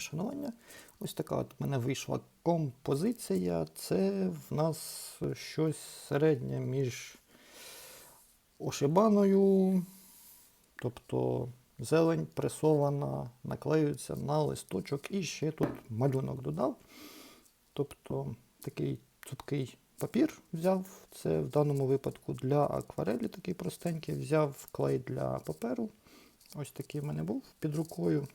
шанування. Ось така от в мене вийшла композиція. Це в нас щось середнє між ошибаною, тобто зелень пресована, наклеюється на листочок і ще тут малюнок додав. Тобто такий цупкий папір взяв. Це в даному випадку для акварелі такий простенький. Взяв клей для паперу. Ось такий в мене був під рукою.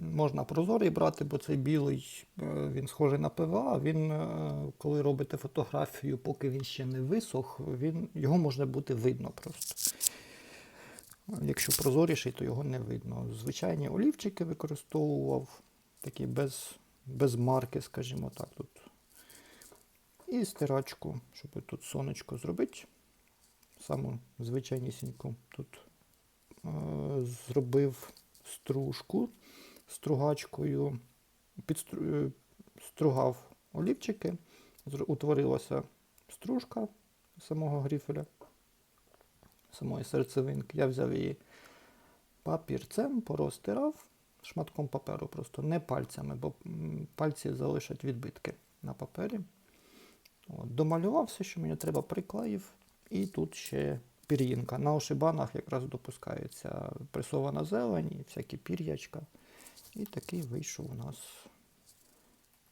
Можна прозорий брати, бо цей білий, е, він схожий на ПВА. Він, е, коли робите фотографію, поки він ще не висох, він, його може бути видно просто. Якщо прозоріший, то його не видно. Звичайні олівчики використовував, такі без, без марки, скажімо так. Тут. І стирачку, щоб тут сонечко зробити. Саму звичайнісіньку тут е, зробив стружку стругачкою, підстру... е, стругав олівчики, утворилася стружка самого гріфеля, самої серцевинки. Я взяв її папірцем, порозтирав шматком паперу, просто не пальцями, бо пальці залишать відбитки на папері. От, домалював все, що мені треба, приклеїв. І тут ще пір'їнка. На ошибанах якраз допускається пресована зелень і всякі пір'ячка. І такий вийшов у нас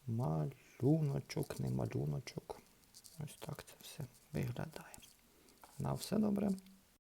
малюночок, не малюночок. Ось так це все виглядає. На все добре.